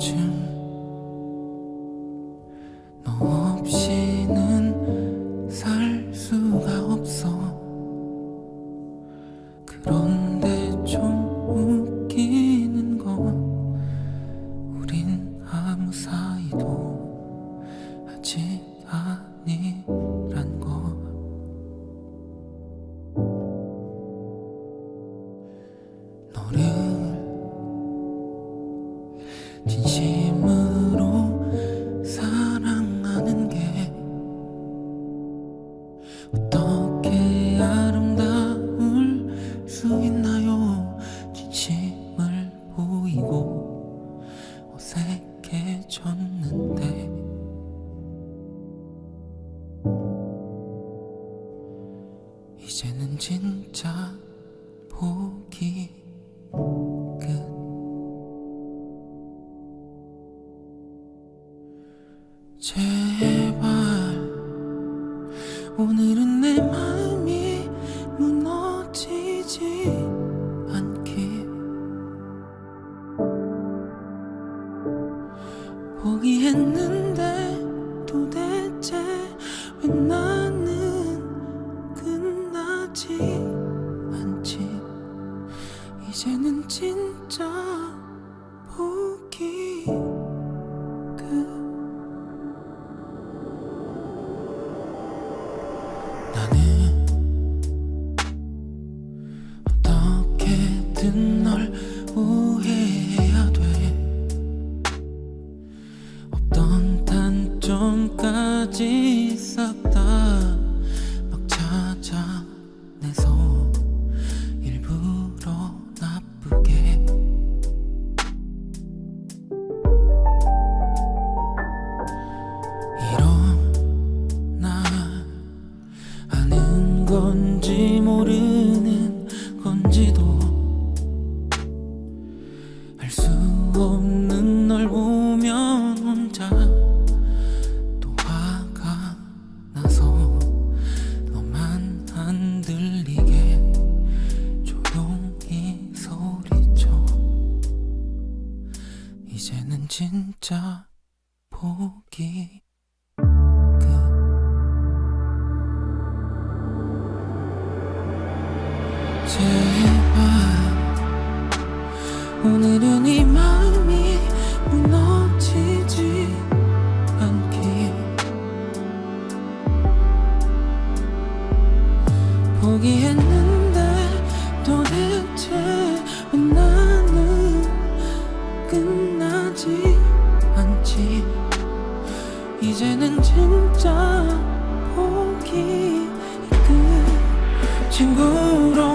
요즘 너 없이는 살 수가 없어. 그런데 좀 웃기는 건 우린 아무 사이도 아직 이제는 진짜 포기 끝. 제발 오늘은 진짜 포기 끝 나는 어떻게든 널 우회해야 돼. 없던 단점까지 건지 모르는 건지도 알 수 없는 널 보면 혼자 또 화가 나서 너만 안 들리게 조용히 소리쳐. 이제는 진짜 포기 제발. 오늘은 이 마음이 무너지지 않게 포기했는데 도대체 왜 나는 끝나지 않지? 이제는 진짜 포기 끝 친구로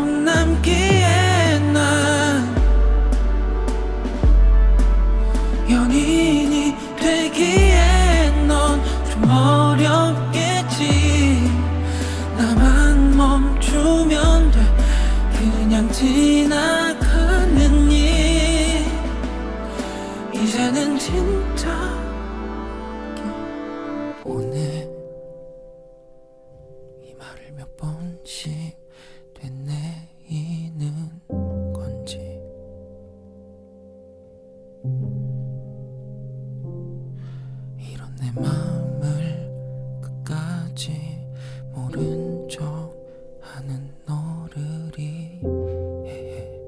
알지 모른 척 하는 너를 이해해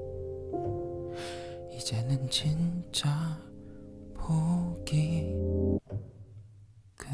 이제는 진짜 포기 그